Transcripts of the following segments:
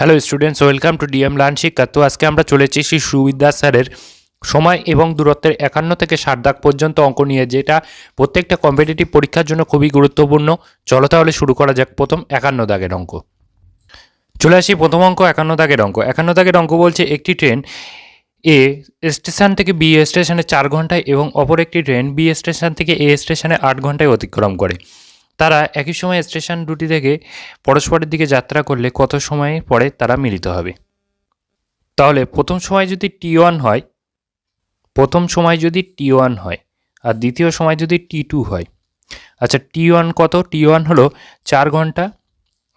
Hello students welcome to DM learn শিক্ষা তো আজকে আমরা চলে এসেছি সুবিদ্যা স্যারের সময় এবং দূরত্বের একান্ন থেকে ষাট দাগ পর্যন্ত অঙ্ক নিয়ে, যেটা প্রত্যেকটা কম্পিটিটিভ পরীক্ষার জন্য খুবই গুরুত্বপূর্ণ। চলো তাহলে শুরু করা যাক প্রথম একান্ন দাগের অঙ্ক। চলে আসি প্রথম অঙ্ক, একান্ন দাগের অঙ্ক। একান্ন দাগের অঙ্ক বলছে একটি ট্রেন এ স্টেশন থেকে বি স্টেশনে চার ঘন্টায় এবং অপর একটি ট্রেন বি স্টেশন থেকে এ স্টেশনে আট ঘন্টায় অতিক্রম করে। তারা একই সময় স্টেশন দুটি থেকে পরস্পরের দিকে যাত্রা করলে কত সময় পরে তারা মিলিত হবে? তাহলে প্রথম সময় যদি টি ওয়ান হয়, প্রথম সময় যদি টি ওয়ান হয়, আর দ্বিতীয় সময় যদি টি টু হয় আচ্ছা টি ওয়ান কত? টি ওয়ান হলো চার ঘণ্টা,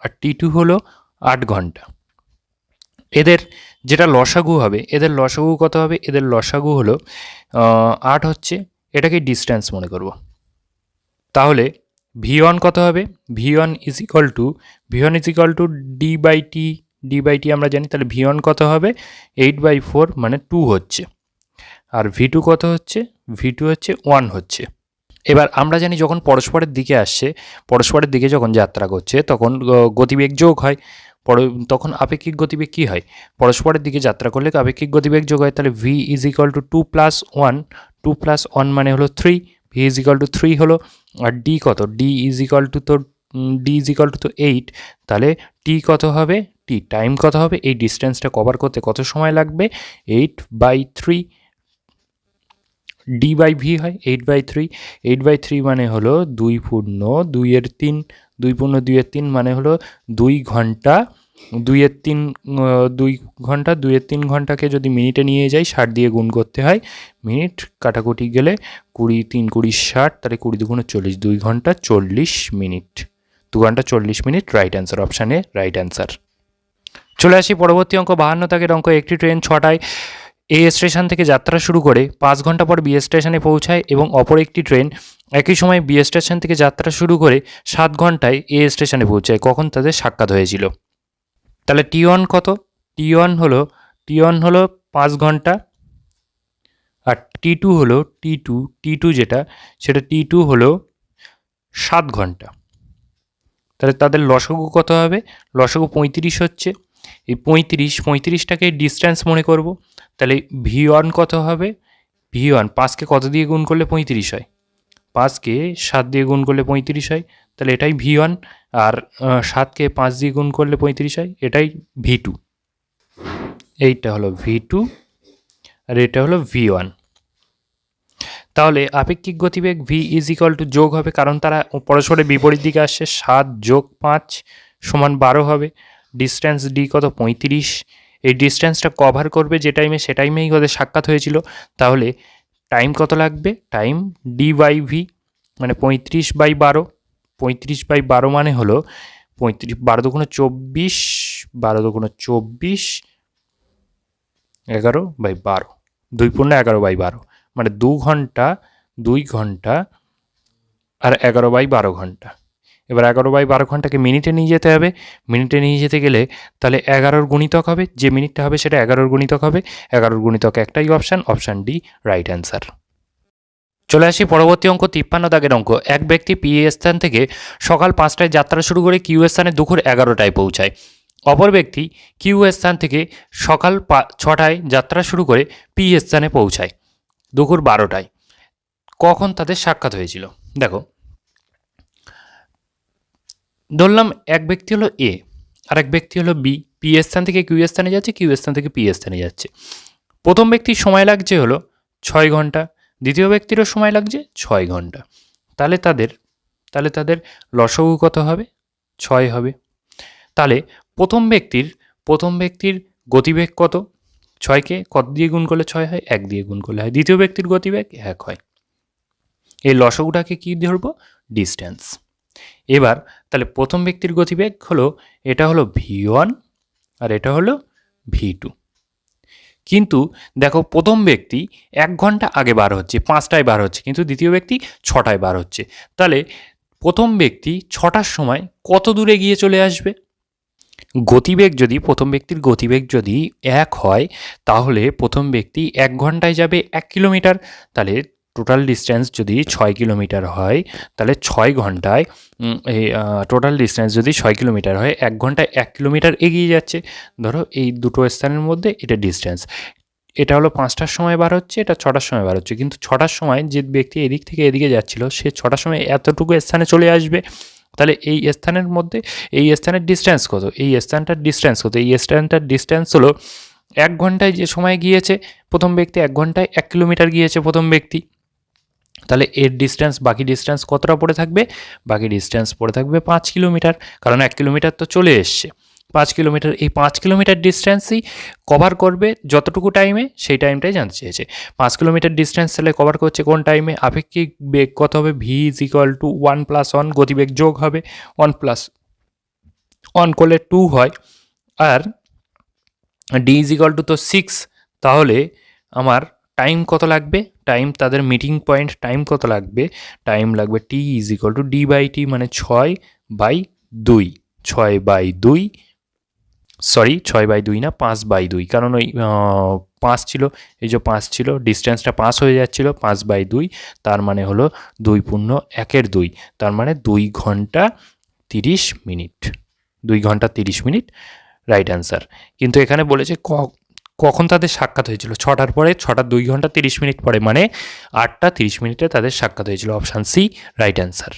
আর টি টু হলো আট ঘণ্টা। এদের যেটা লসাগু হবে, এদের লসাগু কত হবে? এদের লসাগু হলো আট হচ্ছে, এটাকে ডিস্ট্যান্স মনে করব। তাহলে ভি ওয়ান কত হবে? V one is equal to V one is equal to D by T D by T আমরা জানি, তাহলে ভি ওয়ান কত হবে? এইট বাই ফোর মানে টু হচ্ছে। আর ভি টু কত হচ্ছে? ভি টু হচ্ছে ওয়ান হচ্ছে। এবার আমরা জানি যখন পরস্পরের দিকে আসছে, পরস্পরের দিকে যখন যাত্রা করছে, তখন গতিবেগ যোগ হয়। পর, তখন আপেক্ষিক গতিবেগ কী হয়? পরস্পরের দিকে যাত্রা করলে আপেক্ষিক গতিবেগ যোগ হয়। তাহলে V is equal to two plus one two plus one মানে হলো three V is equal to three হলো, আর ডি কত? ডি ইজ ইকাল টু তো ডি ইজ ইকাল টু তো এইট তাহলে টি কত হবে? টি টাইম কত হবে? এই ডিস্টেন্সটা কভার করতে কত সময় লাগবে? Eight by three D by V হয় eight by three eight by three মানে হলো দুই পূর্ণ দুইয়ের তিন, দুই পূর্ণ দুইয়ের তিন মানে হলো দুই ঘণ্টা দুইয়ের তিন দুই ঘণ্টা, দুইয়ের তিন ঘন্টাকে যদি মিনিটে নিয়ে যাই, ষাট দিয়ে গুণ করতে হয়। মিনিট কাটাকুটি গেলে কুড়ি, তিন, কুড়ি, ষাট, তাহলে কুড়ি দুগুণে চল্লিশ, দুই ঘণ্টা চল্লিশ মিনিট। দু ঘণ্টা চল্লিশ মিনিট রাইট অ্যান্সার অপশানে রাইট অ্যান্সার চলে আসি পরবর্তী অঙ্ক, বাহান্ন তাকের অঙ্ক, একটি ট্রেন ছটায় এ স্টেশন থেকে যাত্রা শুরু করে, পাঁচ ঘণ্টা পর বি স্টেশনে পৌঁছায় এবং অপর একটি ট্রেন একই সময় বি স্টেশন থেকে যাত্রা শুরু করে, সাত ঘন্টায় এ স্টেশনে পৌঁছায়। কখন তাদের সাক্ষাৎ হয়েছিল? তাহলে টি ওয়ান কত? টি ওয়ান হলো টি ওয়ান হলো পাঁচ ঘণ্টা, আর টি টু হলো টি টু টি টু যেটা, সেটা টি টু হলো সাত ঘণ্টা। তাহলে তাদের লসগু কত হবে? লসগু পঁয়ত্রিশ হচ্ছে। এই পঁয়ত্রিশ, পঁয়ত্রিশটাকে ডিস্ট্যান্স মনে করব। তাহলে ভি ওয়ান কত হবে? ভি ওয়ান পাঁচকে কত দিয়ে গুণ করলে পঁয়ত্রিশ হয়? পাঁচকে সাত দিয়ে গুণ করলে পঁয়ত্রিশ হয়। তাহলে এটাই ভি ওয়ান আর সাতকে পাঁচ দিয়ে গুণ করলে পঁয়ত্রিশ হয়, এটাই ভি টু। এইটা হলো ভি টু, আর এটা হলো ভি ওয়ান। তাহলে আপেক্ষিক গতিবেগ ভি ইজ ইকাল টু যোগ হবে, কারণ তারা পরস্পরের বিপরীত দিকে আসছে, সাত যোগ পাঁচ সমান বারো হবে, ডিস্ট্যান্স ডি কত পঁয়ত্রিশ। এই ডিস্ট্যান্সটা কভার করবে যে টাইমে, সে টাইমেই ওদের সাক্ষাৎ হয়েছিল। তাহলে টাইম কত লাগবে? টাইম ডি বাই ভি মানে পঁয়ত্রিশ বাই বারো। পঁয়ত্রিশ বাই বারো মানে হলো পঁয়ত্রিশ, বারো দুগুণে চব্বিশ, বারো দুগুণে চব্বিশ, এগারো বাই বারো, দুই পূর্ণ এগারো বাই বারো মানে দু ঘণ্টা, দুই ঘণ্টা আর এগারো বাই বারো ঘণ্টা। এবার এগারো বাই বারো ঘন্টাকে মিনিটে নিয়ে যেতে হবে। মিনিটে নিয়ে যেতে গেলে তাহলে এগারোর গুণিতক হবে। যে মিনিটটা হবে সেটা এগারোর গুণিতক হবে। এগারোর গুণিতক একটাই option option D right answer চলে আসি পরবর্তী অঙ্ক, তিপ্পান্ন দাগের অঙ্ক। এক ব্যক্তি পি স্থান থেকে সকাল পাঁচটায় যাত্রা শুরু করে কিউ স্থানে দুপুর এগারোটায় পৌঁছায়। অপর ব্যক্তি কিউ স্থান থেকে সকাল ছটায় যাত্রা শুরু করে পি স্থানে পৌঁছায়, দুপুর বারোটায়। কখন তাদের সাক্ষাৎ হয়েছিল? দেখো। ধরলাম এক ব্যক্তি হলো এ, আর এক ব্যক্তি হলো বি। পি স্থান থেকে কিউ স্থানে যাচ্ছে, কিউ স্থান থেকে পি স্থানে যাচ্ছে। প্রথম ব্যক্তির সময় লাগছে হলো ছয় ঘণ্টা দ্বিতীয় ব্যক্তিরও সময় লাগছে ছয় ঘণ্টা। তাহলে তাদের তাহলে তাদের লসগু কত হবে? ছয় হবে। তাহলে প্রথম ব্যক্তির প্রথম ব্যক্তির গতিবেগ কত? ছয়কে কত দিয়ে গুণ করলে ছয় হয়? এক দিয়ে গুণ করলে হয়। দ্বিতীয় ব্যক্তির গতিবেগ এক হয়। এই লসগুটাকে কী ধরবো? ডিস্টেন্স। এবার তাহলে প্রথম ব্যক্তির গতিবেগ হলো, এটা হলো ভি ওয়ান আর এটা হলো ভি টু। কিন্তু দেখো প্রথম ব্যক্তি এক ঘণ্টা আগে বার হচ্ছে, পাঁচটায় বার হচ্ছে, কিন্তু দ্বিতীয় ব্যক্তি ছটায় বার হচ্ছে। তাহলে প্রথম ব্যক্তি ছটার সময় কত দূরে গিয়ে চলে আসবে? গতিবেগ যদি, প্রথম ব্যক্তির গতিবেগ যদি এক হয়, তাহলে প্রথম ব্যক্তি এক ঘন্টায় যাবে এক কিলোমিটার, তাহলে টোটাল ডিস্টেন্স যদি ছয় কিলোমিটার হয়, তাহলে ছয় ঘন্টায় এই টোটাল ডিস্টেন্স যদি ছয় কিলোমিটার হয়, এক ঘন্টায় এক কিলোমিটার এগিয়ে যাচ্ছে। ধরো এই দুটো স্থানের মধ্যে এটা ডিস্টেন্স এটা হলো পাঁচটার সময় বার হচ্ছে, এটা ছটার সময় বার হচ্ছে। কিন্তু ছটার সময় যে ব্যক্তি এদিক থেকে এদিকে যাচ্ছিল, সে ছটার সময় এতটুকু স্থানে চলে আসবে, তাহলে এই স্থানের মধ্যে, এই স্থানের ডিস্টেন্স কত? এই স্থানটার ডিস্টেন্স কত? এই স্থানটার ডিস্টেন্স হলো এক ঘন্টায় যে সময় গিয়েছে, প্রথম ব্যক্তি এক ঘন্টায় এক কিলোমিটার গিয়েছে প্রথম ব্যক্তি। তাহলে এর ডিস্টেন্স বাকি ডিস্টেন্স কতটা পড়ে থাকবে? বাকি ডিস্টেন্স পড়ে থাকবে পাঁচ কিলোমিটার কারণ এক কিলোমিটার তো চলে এসছে। পাঁচ কিলোমিটার এই পাঁচ কিলোমিটার ডিস্টেন্সই কভার করবে যতটুকু টাইমে সেই টাইমটাই জানতে চেয়েছে। পাঁচ কিলোমিটার ডিস্টেন্স তাহলে কভার করছে কোন টাইমে আপেক্ষিক বেগ কত হবে? V is equal to one plus one গতিবেগ যোগ হবে। ওয়ান প্লাস ওয়ান করলে টু হয়। আর ডি ইজ ইকুয়াল টু তো সিক্স তাহলে আমার টাইম কত লাগবে? টাইম তাদের মিটিং পয়েন্ট টাইম কত লাগবে? টাইম লাগবে T is equal to D by T মানে ছয় বাই দুই। ছয় বাই দুই সরি ছয় বাই দুই না, পাঁচ বাই দুই। কারণ ওই পাঁচ ছিল, এই যে পাঁচ ছিল ডিস্টেন্সটা পাঁচ হয়ে যাচ্ছিল, পাঁচ বাই দুই, তার মানে হলো দুই পূর্ণ একের দুই। তার মানে দুই ঘণ্টা তিরিশ মিনিট। দুই ঘণ্টা তিরিশ মিনিট রাইট অ্যান্সার কিন্তু এখানে বলেছে ক- কখন তাদের সাক্ষাৎ হয়েছিল? ছটার পরে ছটার দুই ঘণ্টা তিরিশ মিনিট পরে মানে আটটা তিরিশ মিনিটে তাদের সাক্ষাৎ হয়েছিল। Option C, right answer.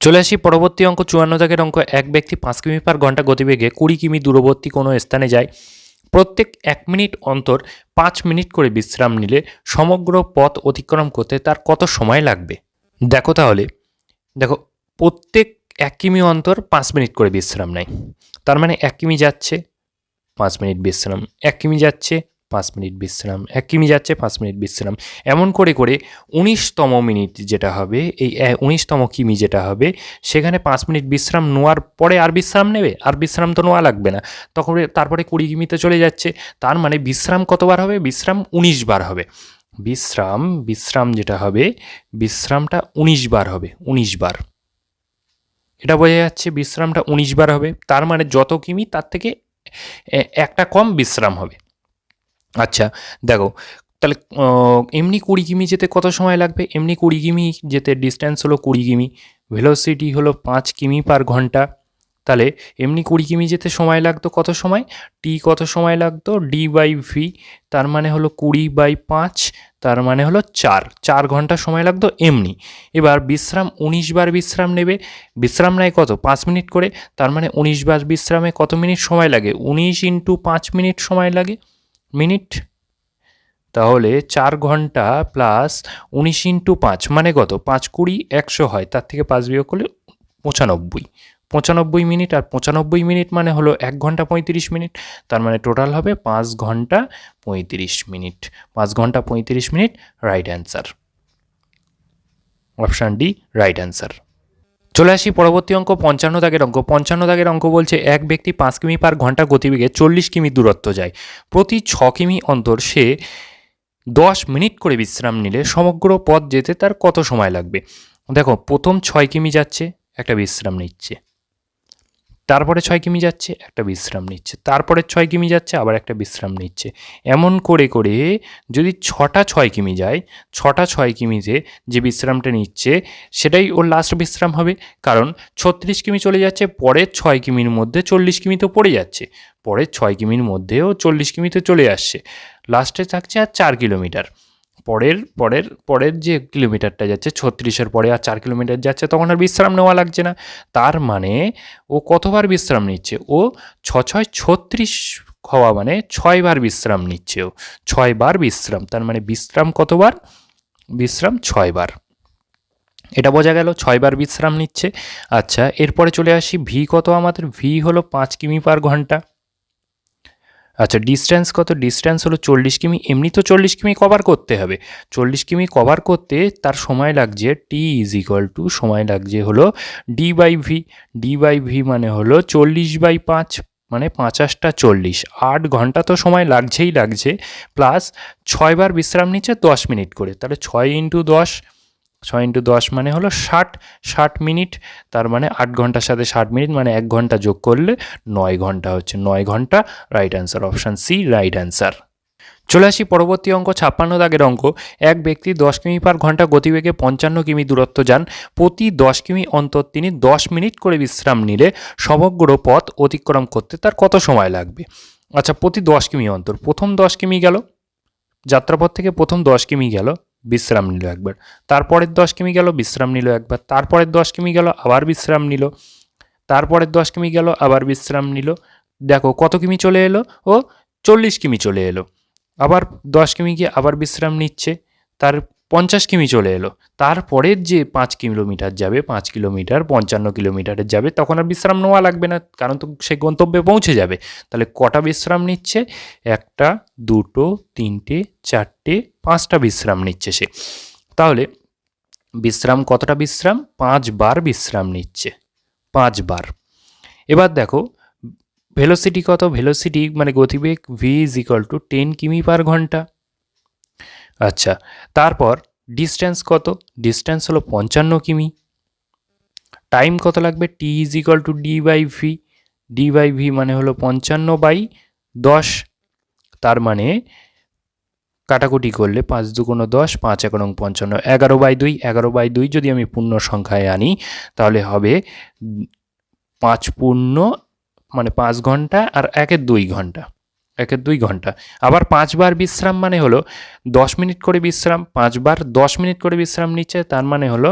চলে আসি পরবর্তী অঙ্ক, চুয়ান্ন দাগের অঙ্ক। এক ব্যক্তি পাঁচ কিমি পার ঘণ্টা গতিবেগে কুড়ি কিমি দূরবর্তী কোনো স্থানে যায়। প্রত্যেক এক মিনিট অন্তর পাঁচ মিনিট করে বিশ্রাম নিলে সমগ্র পথ অতিক্রম করতে তার কত সময় লাগবে? দেখো তাহলে, দেখো, প্রত্যেক এক কিমি অন্তর পাঁচ মিনিট করে বিশ্রাম নেয়। তার মানে এক কিমি যাচ্ছে। পাঁচ মিনিট বিশ্রাম। এক কিমি যাচ্ছে, পাঁচ মিনিট বিশ্রাম। এক কিমি যাচ্ছে, পাঁচ মিনিট বিশ্রাম। এমন করে করে উনিশতম মিনিট যেটা হবে, এই উনিশতম কিমি যেটা হবে, সেখানে পাঁচ মিনিট বিশ্রাম নেওয়ার পরে আর বিশ্রাম নেবে? আর বিশ্রাম তো নেওয়া লাগবে না। তখন তারপরে কুড়ি কিমিতে চলে যাচ্ছে। তার মানে বিশ্রাম কতবার হবে? বিশ্রাম উনিশ বার হবে। বিশ্রাম বিশ্রাম যেটা হবে, বিশ্রামটা উনিশ বার হবে, উনিশ বার। এটা বোঝা যাচ্ছে বিশ্রামটা উনিশ বার হবে। তার মানে যত কিমি, তার থেকে একটা কম বিশ্রাম হবে। আচ্ছা দেখো, তাহলে এমনি কুড়ি কিমি যেতে কত সময় লাগবে? এমনি কুড়ি কিমি যেতে ডিস্ট্যান্স হলো কুড়ি কিমি। ভেলোসিটি হলো পাঁচ কিমি পার ঘণ্টা। তাহলে এমনি কুড়ি কিমি যেতে সময় লাগতো কত সময়? টি কত সময় লাগতো? ডি বাই ভি তার মানে হলো কুড়ি বাই পাঁচ, তার মানে হলো চার। চার ঘণ্টা সময় লাগতো এমনি। এবার বিশ্রাম, উনিশ বার বিশ্রাম নেবে। বিশ্রাম নেয় কত? পাঁচ মিনিট করে। তার মানে উনিশ বার বিশ্রামে কত মিনিট সময় লাগে? উনিশ ইন্টু পাঁচ মিনিট সময় লাগে। মিনিট? তাহলে চার ঘণ্টা প্লাস উনিশ ইন্টু পাঁচ মানে কত? পাঁচ কুড়ি একশো হয়। তার থেকে পাঁচ বিয়োগ করলে পঁচানব্বই। পঁচানব্বই মিনিট আর পঁচানব্বই মিনিট মানে হলো এক ঘণ্টা পঁয়ত্রিশ মিনিট। তার মানে টোটাল হবে পাঁচ ঘণ্টা পঁয়ত্রিশ মিনিট। পাঁচ ঘণ্টা পঁয়ত্রিশ minute right answer option D right answer চলে আসি পরবর্তী অঙ্ক, পঞ্চান্ন দাগের অঙ্ক। পঞ্চান্ন দাগের অঙ্ক বলছে, এক ব্যক্তি পাঁচ কিমি পার ঘণ্টা গতিবেগে চল্লিশ কিমি দূরত্ব যায়। প্রতি ছ কিমি অন্তর সে দশ মিনিট করে বিশ্রাম নিলে সমগ্র পথ যেতে তার কত সময় লাগবে? দেখো, প্রথম ছয় কিমি যাচ্ছে, একটা বিশ্রাম নিচ্ছে। তারপরে ছয় কিমি যাচ্ছে, একটা বিশ্রাম নিচ্ছে। তারপরে ছয় কিমি যাচ্ছে, আবার একটা বিশ্রাম নিচ্ছে। এমন করে করে যদি ছটা ছয় কিমি যায়, ছটা ছয় কিমিতে যে বিশ্রামটা নিচ্ছে, সেটাই ওর লাস্ট বিশ্রাম হবে। কারণ ছত্রিশ কিমি চলে যাচ্ছে পরের ছয় কিমির মধ্যে চল্লিশ কিমি তো পড়ে যাচ্ছে। পরের ছয় কিমির মধ্যেও চল্লিশ কিমিতে চলে আসছে। লাস্টে থাকছে আর চার কিলোমিটার। পরের পরের পরের যে কিলোমিটারটা যাচ্ছে, ছত্রিশের পরে আর চার কিলোমিটার যাচ্ছে, তখন আর বিশ্রাম নেওয়া লাগছে না। তার মানে ও কতবার বিশ্রাম নিচ্ছে? ও ছ ছয় ছত্রিশ হওয়া মানে ছয়বার বিশ্রাম নিচ্ছে ও। ছয়বার বিশ্রাম, তার মানে বিশ্রাম কতবার? বিশ্রাম ছয়বার। এটা বোঝা গেল, ছয়বার বিশ্রাম নিচ্ছে। আচ্ছা এরপরে চলে আসি, ভি কত আমাদের? ভি হলো পাঁচ কিমি পার ঘণ্টা। আচ্ছা ডিস্ট্যান্স কত? ডিস্ট্যান্স হলো চল্লিশ কিমি, এমনি তো চল্লিশ কিমি কভার করতে হবে। চল্লিশ কিমি কভার করতে তার সময় লাগছে টি ইজ ইকুয়াল টু সময় লাগছে হলো D by V D by V মানে হলো চল্লিশ বাই পাঁচ মানে পাঁচাশটা চল্লিশ। আট ঘণ্টা তো সময় লাগছেই লাগছে প্লাস ছয়বার বিশ্রাম নিচ্ছে দশ মিনিট করে। তাহলে ছয় ইন্টু দশ ছয় ইন্টু দশ মানে হলো ষাট ষাট মিনিট, তার মানে আট ঘণ্টার সাথে ষাট মিনিট মানে এক ঘণ্টা যোগ করলে নয় ঘণ্টা হচ্ছে নয় ঘণ্টা right answer option C right answer চলে আসি পরবর্তী অঙ্ক ছাপ্পান্ন দাগের অঙ্ক। এক ব্যক্তি দশ কিমি পার ঘণ্টা গতিবেগে পঞ্চান্ন কিমি দূরত্ব যান। প্রতি দশ কিমি অন্তর তিনি দশ মিনিট করে বিশ্রাম নিলে সমগ্র পথ অতিক্রম করতে তার কত সময় লাগবে? আচ্ছা প্রতি দশ কিমি অন্তর। প্রথম দশ কিমি গেল, যাত্রাপথ থেকে প্রথম দশ কিমি গেল বিশ্রাম নিল একবার। তারপরের দশ কিমি গেল, বিশ্রাম নিল একবার। তারপরের দশ কিমি গেল, আবার বিশ্রাম নিল। তারপরের দশ কিমি গেল, আবার বিশ্রাম নিল। দেখো কত কিমি চলে এলো? ও চল্লিশ কিমি চলে এলো। আবার দশ কিমি গিয়ে আবার বিশ্রাম নিচ্ছে। তার পঞ্চাশ কিমি চলে এলো। তারপরের যে পাঁচ কিলোমিটার যাবে, পাঁচ কিলোমিটার, পঞ্চান্ন কিলোমিটারের যাবে, তখন আর বিশ্রাম নেওয়া লাগবে না, কারণ তো সে গন্তব্যে পৌঁছে যাবে। তাহলে কটা বিশ্রাম নিচ্ছে? একটা, দুটো, তিনটে, চারটে, পাঁচটা বিশ্রাম নিচ্ছে সে। তাহলে বিশ্রাম কতটা বিশ্রাম? পাঁচবার বিশ্রাম নিচ্ছে। পাঁচবার। এবার দেখো, ভেলোসিটি কত? ভেলোসিটি মানে গতিবেগ V is equal to ten কিমি পার ঘণ্টা। আচ্ছা তারপর ডিস্টেন্স কত? ডিস্টেন্স হলো পঞ্চান্ন কিমি। টাইম কত লাগবে? T is equal to D by V D by V মানে হলো পঞ্চান্ন বাই দশ। তার মানে কাটাকুটি করলে পাঁচ দুগুণ দশ, পাঁচ এগারো পঞ্চান্ন। এগারো বাই দুই, এগারো বাই দুই যদি আমি পূর্ণ সংখ্যায় আনি, তাহলে হবে পাঁচ পূর্ণ মানে পাঁচ ঘণ্টা আর একের দুই ঘণ্টা। একের দুই ঘণ্টা। আবার পাঁচবার বিশ্রাম মানে হলো দশ মিনিট করে বিশ্রাম, পাঁচবার দশ মিনিট করে বিশ্রাম নিচ্ছে তার মানে হলো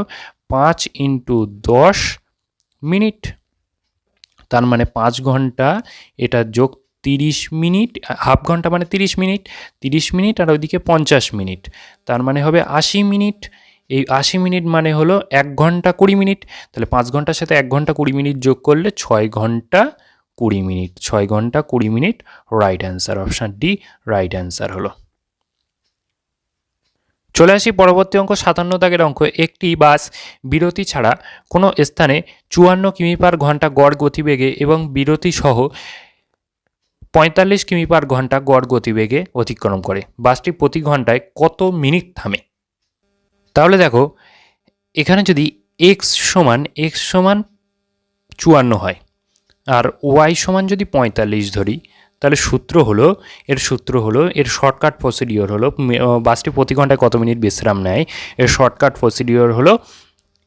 পাঁচ ইন্টু দশ মিনিট। তার মানে পাঁচ ঘণ্টা, এটা যোগ তিরিশ মিনিট, হাফ ঘণ্টা মানে তিরিশ মিনিট তিরিশ মিনিট আর ওইদিকে পঞ্চাশ মিনিট। তার মানে হবে আশি মিনিট, এই আশি মিনিট মানে হলো এক ঘণ্টা কুড়ি মিনিট। তাহলে পাঁচ ঘণ্টার সাথে এক ঘণ্টা কুড়ি মিনিট যোগ করলে ছয় ঘণ্টা কুড়ি মিনিট, ছয় ঘণ্টা, কুড়ি minute right answer option D right answer হলো। চলে আসি পরবর্তী অঙ্ক, সাতান্ন দাগের অঙ্ক। একটি বাস বিরতি ছাড়া কোনো স্থানে চুয়ান্ন কিমি পার ঘণ্টা গড় গতিবেগে এবং বিরতি সহ পঁয়তাল্লিশ কিমি পার ঘণ্টা গড় গতিবেগে অতিক্রম করে। বাসটি প্রতি ঘন্টায় কত মিনিট থামে? তাহলে দেখো, এখানে যদি এক্স সমান এক্স সমান চুয়ান্ন হয় আর ওয়াই সমান যদি পঁয়তাল্লিশ ধরি, তাহলে সূত্র হলো, এর সূত্র হলো, এর শর্টকাট প্রসিডিওর হলো বাসটি প্রতি ঘন্টায় কত মিনিট বিশ্রাম নেয়? এর শর্টকাট প্রসিডিওর হলো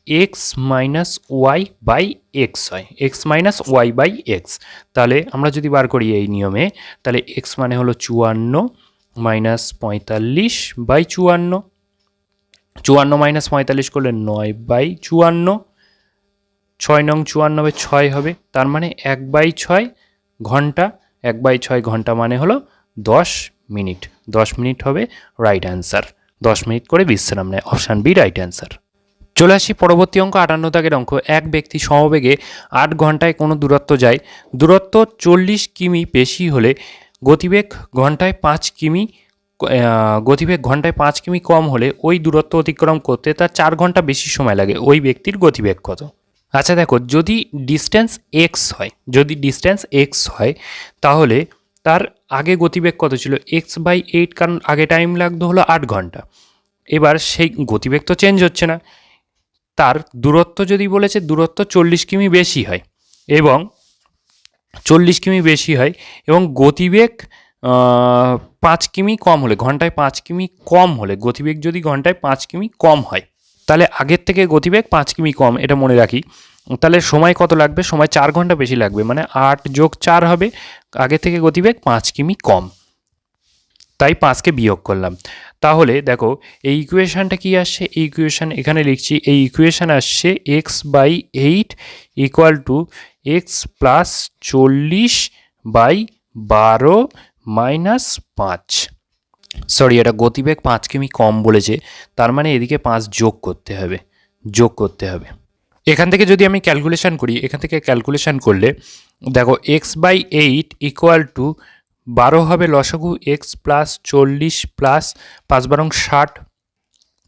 X minus Y by X হয়। X minus Y by X তাহলে আমরা যদি বার করি এই নিয়মে, তাহলে এক্স মানে হলো চুয়ান্ন মাইনাস পঁয়তাল্লিশ বাই চুয়ান্ন। চুয়ান্ন মাইনাস পঁয়তাল্লিশ করলে নয় বাই চুয়ান্ন। ছয় নং চুয়ান্ন হবে ছয় হবে, তার মানে এক বাই ছয় ঘণ্টা, এক বাই ছয় ঘণ্টা মানে হলো দশ মিনিট। দশ মিনিট হবে রাইট অ্যান্সার দশ মিনিট করে বিশ্রাম নেয় অপশান বি রাইট অ্যান্সার চলে আসি পরবর্তী অঙ্ক, আটান্ন দাগের অঙ্ক। এক ব্যক্তি সমবেগে আট ঘন্টায় কোনো দূরত্ব যায়, দূরত্ব চল্লিশ কিমি বেশি হলে গতিবেগ ঘন্টায় পাঁচ কিমি গতিবেগ ঘন্টায় পাঁচ কিমি কম হলে ওই দূরত্ব অতিক্রম করতে তার চার ঘণ্টা বেশি সময় লাগে, ওই ব্যক্তির গতিবেগ কত? আচ্ছা দেখো, যদি ডিস্টেন্স এক্স হয়, যদি ডিস্টেন্স এক্স হয়, তাহলে তার আগে গতিবেগ কত ছিল? এক্স বাই এইট কারণ আগে টাইম লাগতো হলো আট ঘণ্টা। এবার সেই গতিবেগ তো চেঞ্জ হচ্ছে না। তার দূরত্ব যদি বলেছে, দূরত্ব চল্লিশ কিমি বেশি হয় এবং চল্লিশ কিমি বেশি হয় এবং গতিবেগ পাঁচ কিমি কম হলে, ঘন্টায় পাঁচ কিমি কম হলে, গতিবেগ যদি ঘন্টায় পাঁচ কিমি কম হয় তাহলে আগের থেকে গতিবেগ পাঁচ কিমি কম, এটা মনে রাখি। তাহলে সময় কত লাগবে? সময় চার ঘণ্টা বেশি লাগবে মানে আট যোগ চার হবে আগে থেকে গতিবেগ পাঁচ কিমি কম। তাই পাঁচকে বিয়োগ করলাম। তাহলে দেখো, এই ইকুয়েশানটা কি আসছে? এই ইকুয়েশান এখানে লিখছি, এই ইকুয়েশান আসছে X by eight equal to X plus চল্লিশ বাই বারো মাইনাস পাঁচ। সরি এটা গতিবেগ পাঁচ কিমি কম বলেছে, তার মানে এদিকে পাঁচ যোগ করতে হবে, যোগ করতে হবে। এখান থেকে যদি আমি ক্যালকুলেশান করি, এখান থেকে ক্যালকুলেশান করলে, দেখো X by eight equal to বারো হবে লসাগু এক্স প্লাস চল্লিশ প্লাস পাঁচ বারং ষাট।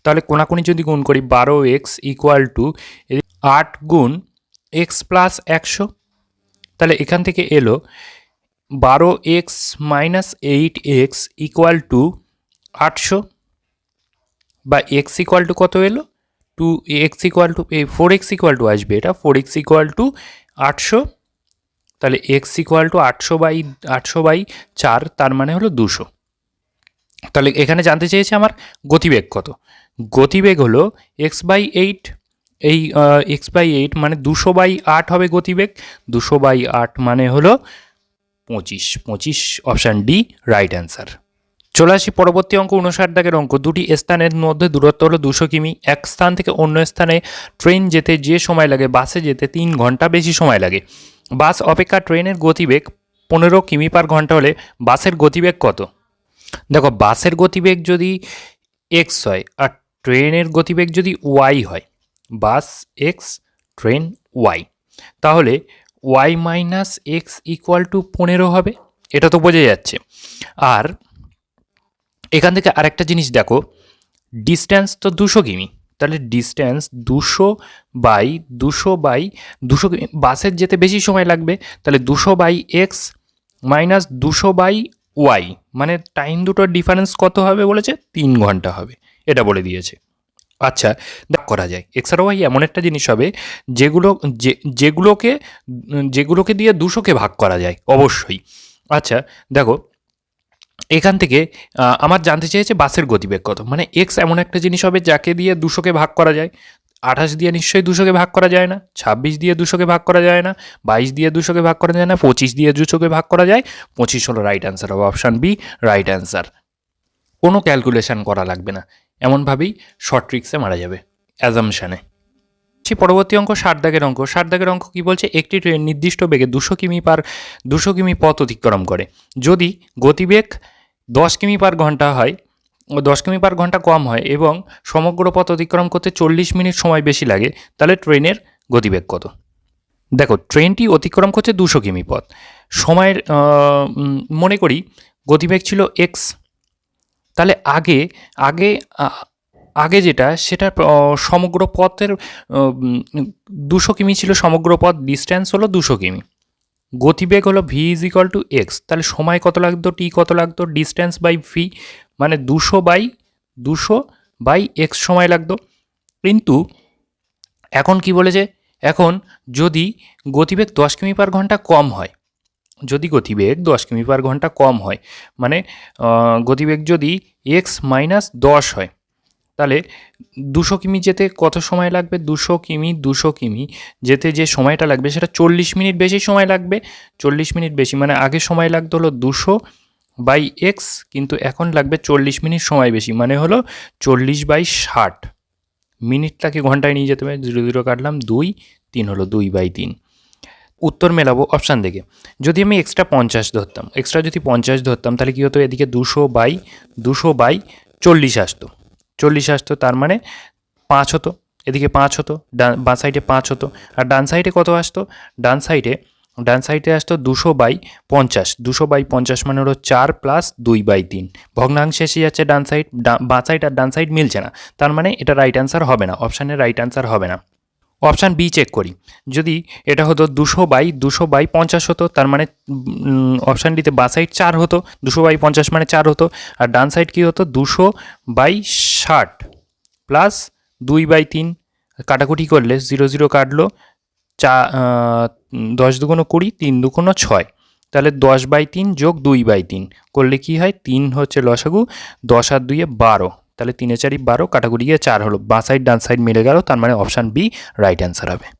তাহলে কোনাকুনি যদি গুণ করি, বারো এক্স ইকুয়াল টু আট গুণ এক্স প্লাস একশো, তাহলে এখান থেকে এলো বারো X minus eight X equal to আটশো বা এক্স ইকুয়াল টু কত এলো? টু এক্স ইকুয়াল টু, এই ফোর এক্স ইকুয়াল টু আসবে এটা, ফোর এক্স ইকুয়াল টু আটশো। তাহলে এক্স ইকুয়াল টু আটশো বাই আটশো বাই চার, তার মানে হলো দুশো। তাহলে এখানে জানতে চেয়েছে আমার গতিবেগ কত? গতিবেগ হলো এক্স বাই এইট, এই এক্স বাই এইট মানে দুশো বাই আট হবে গতিবেগ, দুশো বাই আট মানে হলো পঁচিশ। পঁচিশ অপশান ডি, রাইট অ্যান্সার। চলে আসি পরবর্তী অঙ্ক, উনষাট দাগের অঙ্ক। দুটি স্থানের মধ্যে দূরত্ব হলো দুশো কিমি। এক স্থান থেকে অন্য স্থানে ট্রেন যেতে যে সময় লাগে, বাসে যেতে তিন ঘণ্টা বেশি সময় লাগে। বাস অপেক্ষা ট্রেনের গতিবেগ পনেরো কিমি পার ঘণ্টা হলে বাসের গতিবেগ কত? দেখো, বাসের গতিবেগ যদি এক্স হয় আর ট্রেনের গতিবেগ যদি ওয়াই হয়, বাস এক্স, ট্রেন ওয়াই, তাহলে Y minus X equal to পনেরো হবে। এটা তো বোঝা যাচ্ছে। আর এখান থেকে আরেকটা জিনিস দেখো ডিস্ট্যান্স তো দুশো কিমি, তাহলে ডিস্ট্যান্স দুশো বাই দুশো বাই দুশো বাসের যেতে বেশি সময় লাগবে, তাহলে দুশো বাই এক্স মাইনাস দুশো বাই ওয়াই মানে টাইম দুটোর ডিফারেন্স কত হবে বলেছে? তিন ঘণ্টা হবে, এটা বলে দিয়েছে। আচ্ছা দেখ করা যায় এক্স আর ওয়াই এমন একটা জিনিস হবে, যেগুলো যেগুলোকে যেগুলোকে দিয়ে দুশোকে ভাগ করা যায়, অবশ্যই। আচ্ছা দেখো এখান থেকে আমার জানতে চেয়েছে বাসের গতিবেগ কত। মানে এক্স এমন একটা জিনিস হবে যাকে দিয়ে দুশোকে ভাগ করা যায়। আঠাশ দিয়ে নিশ্চয়ই দুশোকে ভাগ করা যায় না। ছাব্বিশ দিয়ে দুশোকে ভাগ করা যায় না। বাইশ দিয়ে দুশোকে ভাগ করা যায় না। পঁচিশ দিয়ে দুশোকে ভাগ করা যায়। পঁচিশ হলো রাইট অ্যান্সার হবে অপশান বি রাইট অ্যান্সার কোনো ক্যালকুলেশান করা লাগবে না। এমনভাবেই শর্ট ট্রিক্সে মারা যাবে। অ্যাজামশানে সে পরবর্তী অঙ্ক ষাট দাগের অঙ্ক। ষাট দাগের অঙ্ক কী বলছে? একটি ট্রেন নির্দিষ্ট বেগে দুশো কিমি পার দুশো কিমি পথ অতিক্রম করে। যদি গতিবেগ দশ কিমি পার ঘণ্টা হয়, দশ কিমি পার ঘণ্টা কম হয় এবং সমগ্র পথ অতিক্রম করতে চল্লিশ মিনিট সময় বেশি লাগে, তাহলে ট্রেনের গতিবেগ কত? দেখো, ট্রেনটি অতিক্রম করছে দুশো কিমি পথ। সময়ের মনে করি গতিবেগ ছিল এক্স। তাহলে আগে আগে আগে যেটা, সেটা সমগ্র পথের দুশো কিমি ছিল সমগ্র পথ ডিস্ট্যান্স হলো দুশো কিমি। গতিবেগ হলো V is equal to X তাহলে সময় কত লাগতো টি কত লাগতো ডিস্ট্যান্স বাই ভি মানে দুশো বাই দুশো বাই এক্স সময় লাগতো। কিন্তু, এখন কি বলেছে? এখন যদি গতিবেগ দশ কিমি পার ঘণ্টা কম হয়, যদি গতিবেগ দশ কিমি পার ঘণ্টা কম হয় মানে গতিবেগ যদি এক্স মাইনাস দশ হয় তাহলে দুশো কিমি যেতে কত সময় লাগবে? দুশো কিমি দুশো কিমি যেতে যে সময়টা লাগবে সেটা চল্লিশ মিনিট বেশি সময় লাগবে। চল্লিশ মিনিট বেশি মানে আগে সময় লাগতো হলো দুশো বাই এক্স, কিন্তু এখন লাগবে চল্লিশ মিনিট সময় বেশি। মানে হলো চল্লিশ বাই ষাট। মিনিটটাকে ঘন্টায় নিয়ে যেতে হবে। জিরো জিরো কাটলাম, দুই, তিন হলো দুই বাই তিন। উত্তর মেলাবো অপশান দেখে। যদি আমি এক্সট্রা পঞ্চাশ ধরতাম, এক্সট্রা যদি পঞ্চাশ ধরতাম, তাহলে কী হতো? এদিকে দুশো বাই দুশো বাই চল্লিশ আসতো। চল্লিশ আসতো, তার মানে পাঁচ হতো। এদিকে পাঁচ হতো, ডান, বাঁ সাইডে পাঁচ হতো। আর ডান সাইডে কত আসতো? ডান সাইডে ডান সাইডে আসতো দুশো বাই পঞ্চাশ। দুশো বাই পঞ্চাশ মানে হলো চার প্লাস দুই বাই তিন। ভগ্নাংশে এসে যাচ্ছে ডান সাইড বাঁ সাইড আর ডান সাইড মিলছে না। তার মানে এটা রাইট অ্যান্সার হবে না। অপশানের রাইট অ্যান্সার হবে না। অপশান বি চেক করি। যদি এটা হতো দুশো বাই দুশো বাই পঞ্চাশ হতো, তার মানে অপশান ডিতে বাঁ সাইড চার হতো, দুশো বাই পঞ্চাশ মানে চার হতো, আর ডান সাইড কী হতো? দুশো বাই ষাট প্লাস দুই বাই তিন। কাটাকুটি করলে জিরো জিরো কাটলো, চা দশ দুগুণো কুড়ি, তিন দুগুণো ছয়। তাহলে দশ বাই তিন যোগ দুই বাই তিন। করলে কি হয়? তিন হচ্ছে লসাগু, দশ আর দুইয়ে বারো। তাহলে তিনে চারি বারো, কাটাকুটি গিয়ে চার হলো। বাঁ সাইড ডান সাইড মিলে গেল, তার মানে অপশান বি রাইট অ্যান্সার হবে।